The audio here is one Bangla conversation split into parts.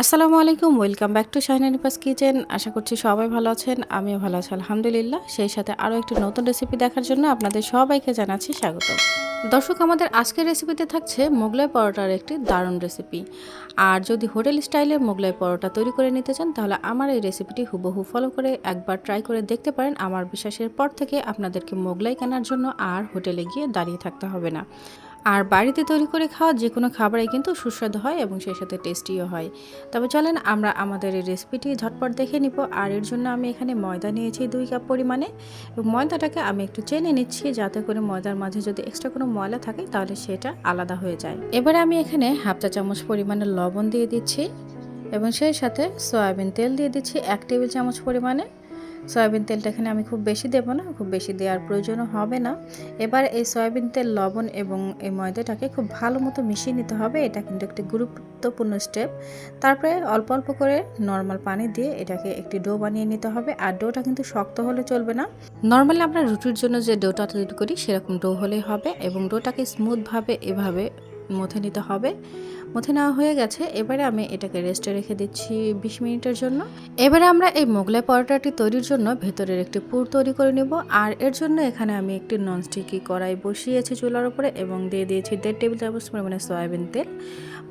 আসসালামু আলাইকুম, ওয়েলকাম ব্যাক টু শাহিনানিপাস কিচেন। আশা করছি সবাই ভালো আছেন, আমিও ভালো আছি, আলহামদুলিল্লাহ। সেই সাথে আরও একটি নতুন রেসিপি দেখার জন্য আপনাদের সবাইকে জানাচ্ছি স্বাগত দর্শক, আমাদের আজকের রেসিপিতে থাকছে মোগলাই পরোটার একটি দারুণ রেসিপি আর যদি হোটেল স্টাইলে মোগলাই পরোটা তৈরি করে নিতে চান, তাহলে আমার এই রেসিপিটি হুবহু ফলো করে একবার ট্রাই করে দেখতে পারেন। আমার বিশ্বাসের পর থেকে আপনাদেরকে মোগলাই কেনার জন্য আর হোটেলে গিয়ে দাঁড়িয়ে থাকতে হবে না। আর বাড়িতে তৈরি করে খাওয়া যে কোনো খাবারই কিন্তু সুস্বাদু হয় এবং সেই সাথে টেস্টিও হয়। তবে চলেন আমরা আমাদের এই রেসিপিটি ঝটপট দেখে নিব। আর এর জন্য আমি এখানে ময়দা নিয়েছি দুই কাপ পরিমাণে। এবং ময়দাটাকে আমি একটু চেনে নিচ্ছি যাতে করে ময়দার মাঝে যদি এক্সট্রা কোনো ময়লা থাকে তাহলে সেটা আলাদা হয়ে যায়। এবারে আমি এখানে হাফ চা চামচ পরিমাণে লবণ দিয়ে দিচ্ছি এবং সেই সাথে সয়াবিন তেল দিয়ে দিচ্ছি এক টেবিল চামচ পরিমাণে। সয়াবিন তেলটা এখানে আমি খুব বেশি দেবো না, খুব বেশি দেওয়ার প্রয়োজনও হবে না। এবার এই সয়াবিন তেল, লবণ এবং এই ময়দাটাকে খুব ভালো মতো মিশিয়ে নিতে হবে, এটা কিন্তু একটি গুরুত্বপূর্ণ স্টেপ তারপরে অল্প অল্প করে নর্মাল পানি দিয়ে এটাকে একটি ডো বানিয়ে নিতে হবে, আর ডোটা কিন্তু শক্ত হলে চলবে না। নর্মালি আমরা রুটির জন্য যে ডোটা তৈরি করি, সেরকম ডো হলেই হবে, এবং ডোটাকে স্মুথভাবে এভাবে মথে নিতে হবে। মথে নেওয়া হয়ে গেছে। এবারে আমি এটাকে রেস্টে রেখে দিচ্ছি বিশ মিনিটের জন্য। এবারে আমরা এই মোগলাই পরোটাটি তৈরির জন্য ভেতরের একটি পুর তৈরি করে নেব। আর এর জন্য এখানে আমি একটি ননস্টিকি কড়াই বসিয়েছি চুলার উপরে এবং দিয়ে দিয়েছি দেড় টেবিল চামচ পরিমাণে সয়াবিন তেল।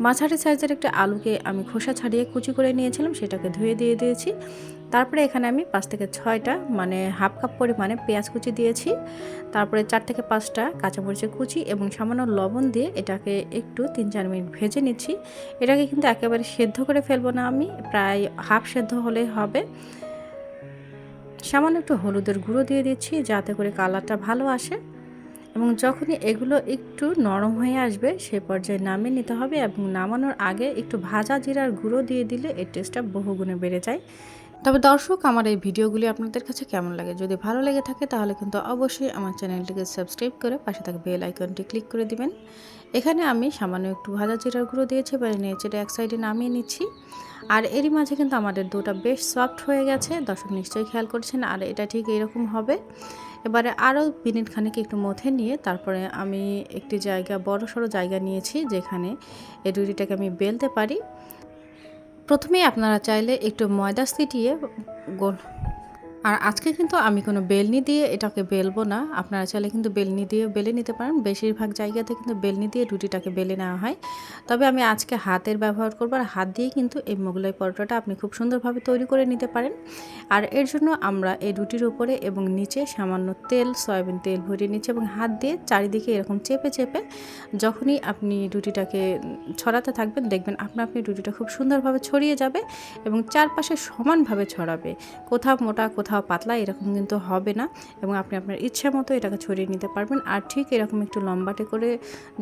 মাঝারি সাইজের একটা আলুকে আমি খোসা ছাড়িয়ে কুচি করে নিয়েছিলাম, সেটাকে ধুয়ে দিয়ে দিয়েছি। তারপরে এখানে আমি পাঁচ থেকে ছয়টা মানে হাফ কাপ পরিমাণে পেঁয়াজ কুচি দিয়েছি। তারপরে চার থেকে পাঁচটা কাঁচামরিচের কুচি এবং সামান্য লবণ দিয়ে এটাকে একটু তিন চার মিনিট ভেজে নিচ্ছি। এটাকে কিন্তু একেবারে সেদ্ধ করে ফেলব না আমি, প্রায় হাফ সেদ্ধ হলেই হবে। সামান্য একটু হলুদের গুঁড়ো দিয়ে দিচ্ছি যাতে করে কালারটা ভালো আসে এবং যখনই এগুলো একটু নরম হয়ে আসবে সে পর্যায়ে নামিয়ে নিতে হবে এবং নামানোর আগে একটু ভাজা জিরার গুঁড়ো দিয়ে দিলে এর টেস্টটা বহুগুণে বেড়ে যায়। তবে দর্শক, আমার এই ভিডিওগুলি আপনাদের কাছে কেমন লাগে? যদি ভালো লেগে থাকে, তাহলে কিন্তু অবশ্যই আমার চ্যানেলটিকে সাবস্ক্রাইব করে পাশে থাকা বেল আইকনটি ক্লিক করে দিবেন। এখানে আমি সামান্য একটু ভাজা জিরার গুঁড়ো দিয়েছি, এবারে নেচেটা এক সাইডে নামিয়ে নিচ্ছি। আর এরই মাঝে কিন্তু আমাদের দুটা বেশ সফট হয়ে গেছে, দর্শক নিশ্চয়ই খেয়াল করছেন, আর এটা ঠিক এরকম হবে। এবারে আরও মিনিট খানিক একটু মথে নিয়ে তারপরে আমি একটি জায়গা বড় সড়ো জায়গা নিয়েছি, যেখানে এই রুটিটাকে আমি বেলতে পারি। প্রথমেই আপনারা চাইলে একটু ময়দা ছিটিয়ে গোল আর আজকে কিন্তু আমি কোনো বেলনি দিয়ে এটাকে বেলবো না। আপনারা চাইলে কিন্তু বেলনি দিয়ে বেলে নিতে পারেন। বেশিরভাগ জায়গাতে কিন্তু বেলনি দিয়ে রুটিটাকে বেলে নেওয়া হয়। তবে আমি আজকে হাতের ব্যবহার করব আর হাত দিয়ে কিন্তু এই মোগলাই পরোটাটা আপনি খুব সুন্দরভাবে তৈরি করে নিতে পারেন। আর এর জন্য আমরা এই রুটির উপরে এবং নিচে সামান্য তেল, সয়াবিন তেল ভরিয়ে নিচ্ছি এবং হাত দিয়ে চারিদিকে এরকম চেপে চেপে যখনই আপনি রুটিটাকে ছড়াতে থাকবেন, দেখবেন আপনা আপনি রুটিটা খুব সুন্দরভাবে ছড়িয়ে যাবে এবং চারপাশে সমানভাবে ছড়াবে। কোথাও মোটা, কোথাও পাতলা এরকম কিন্তু হবে না এবং আপনি আপনার ইচ্ছা মতো এটাকে ছড়িয়ে নিতে পারবেন। আর ঠিক এরকম একটু লম্বাটে করে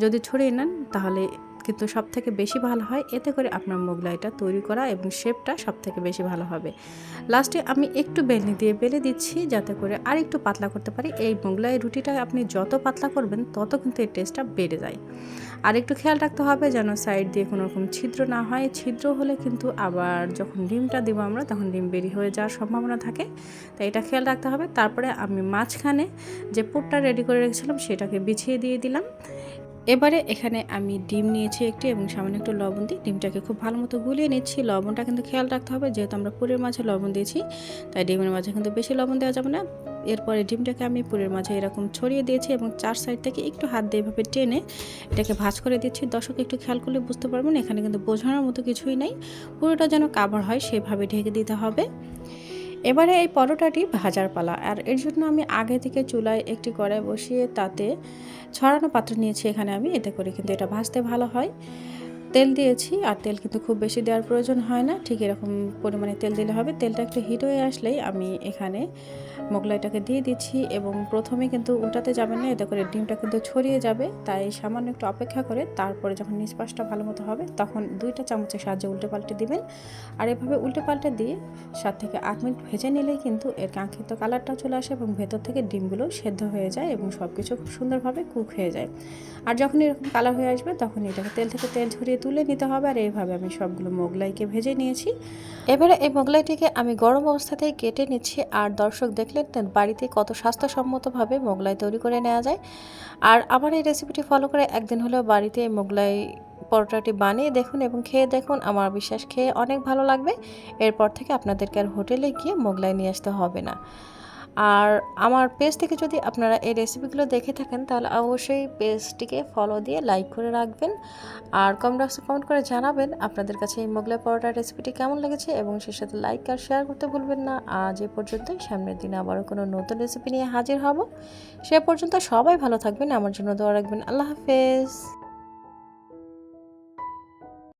যদি ছড়িয়ে নেন তাহলে কিন্তু সব থেকে বেশি ভালো হয়, এতে করে আপনার মোগলাইটা তৈরি করা এবং শেপটা সব থেকে বেশি ভালো হবে। লাস্টে আমি একটু বেলনি দিয়ে বেলে দিচ্ছি, যাতে করে আর একটু পাতলা করতে পারি। এই মোগলাই রুটিটা আপনি যত পাতলা করবেন, তত কিন্তু এই টেস্টটা বেড়ে যায়। আর একটু খেয়াল রাখতে হবে যেন সাইড দিয়ে কোনো রকম ছিদ্র না হয়। ছিদ্র হলে কিন্তু আবার যখন ডিমটা দিব আমরা, তখন ডিম বেরিয়ে হয়ে যাওয়ার সম্ভাবনা থাকে। তাই এটা খেয়াল রাখতে হবে। তারপরে আমি মাঝখানে যে পুরটা রেডি করে রেখেছিলাম, সেটাকে বিছিয়ে দিয়ে দিলাম। এবারে এখানে আমি ডিম নিয়েছি একটি এবং সামান্য একটু লবণ দিই ডিমটাকে খুব ভালো মতো গুলিয়ে নিচ্ছি। লবণটা কিন্তু খেয়াল রাখতে হবে, যেহেতু আমরা পুরের মাঝে লবণ দিয়েছি, তাই ডিমের মাঝে কিন্তু বেশি লবণ দেওয়া যাবে না। এরপরে ডিমটাকে আমি পুরের মাঝে এরকম ছড়িয়ে দিয়েছি এবং চার সাইড থেকে একটু হাত দিয়ে এভাবে টেনে এটাকে ভাজ করে দিচ্ছি। দর্শক একটু খেয়াল করলে বুঝতে পারবেন, এখানে কিন্তু বোঝানোর মতো কিছুই নেই। পুরোটা যেন কাভার হয়, সেভাবে ঢেকে দিতে হবে। এবারে এই পরোটাটি ভাজার পালা। আর এর জন্য আমি আগে থেকে চুলায় একটি কড়াই বসিয়ে তাতে ছড়ানো পাত্র নিয়েছি এখানে আমি। এতে করি কিন্তু এটা ভাজতে ভালো হয়। তেল দিয়েছি আর তেল কিন্তু খুব বেশি দেওয়ার প্রয়োজন হয় না। ঠিক এরকম পরিমাণে তেল দিলে হবে। তেলটা একটু হিট হয়ে আসলেই আমি এখানে মোগলাইটাকে দিয়ে দিচ্ছি এবং প্রথমে কিন্তু উল্টাতে যাবে না, এতে করে ডিমটা কিন্তু ছড়িয়ে যাবে। তাই সামান্য একটু অপেক্ষা করে তারপরে যখন নিষ্পাশটা ভালো মতো হবে তখন দুইটা চামচের সাহায্যে উল্টে পাল্টে দিবেন। আর এভাবে উল্টে পাল্টে দিয়ে সাত থেকে আট মিনিট ভেজে নিলেই কিন্তু এর কাঙ্ক্ষিত কালারটা চলে আসে এবং ভেতর থেকে ডিমগুলো সেদ্ধ হয়ে যায় এবং সব কিছু খুব সুন্দরভাবে কুক হয়ে যায়। আর যখন এরকম কালার হয়ে আসবে তখন এটাকে তেল থেকে তেল ঝরিয়ে তুলে নিতে হবে আর এইভাবে আমি সবগুলো মোগলাইকে ভেজে নিয়েছি। এবারে এই মোগলাইটিকে আমি গরম অবস্থাতেই কেটে নিচ্ছি আর দর্শক দেখলেন বাড়িতে কত স্বাস্থ্যসম্মতভাবে মোগলাই তৈরি করে নেওয়া যায়। আর আমার এই রেসিপিটি ফলো করে একদিন হলেও বাড়িতে এই মোগলাই পরোটাটি বানিয়ে দেখুন এবং খেয়ে দেখুন, আমার বিশ্বাস খেয়ে অনেক ভালো লাগবে। এরপর থেকে আপনাদেরকে আর হোটেলে গিয়ে মোগলাই নিয়ে আসতে হবে না। আর আমার পেজ থেকে যদি আপনারা এই রেসিপিগুলো দেখে থাকেন, তাহলে অবশ্যই পেজটিকে ফলো দিয়ে লাইক করে রাখবেন। আর কমেন্ট বক্সে কমেন্ট করে জানাবেন আপনাদের কাছে এই মোগলাই পরোটার রেসিপিটি কেমন লেগেছে এবং সেই সাথে লাইক আর শেয়ার করতে ভুলবেন না। আজ এ পর্যন্তই, সামনের দিনে আবারও কোনো নতুন রেসিপি নিয়ে হাজির হব। সে পর্যন্ত সবাই ভালো থাকবেন, আমার জন্য দোয়া রাখবেন। আল্লাহ হাফেজ।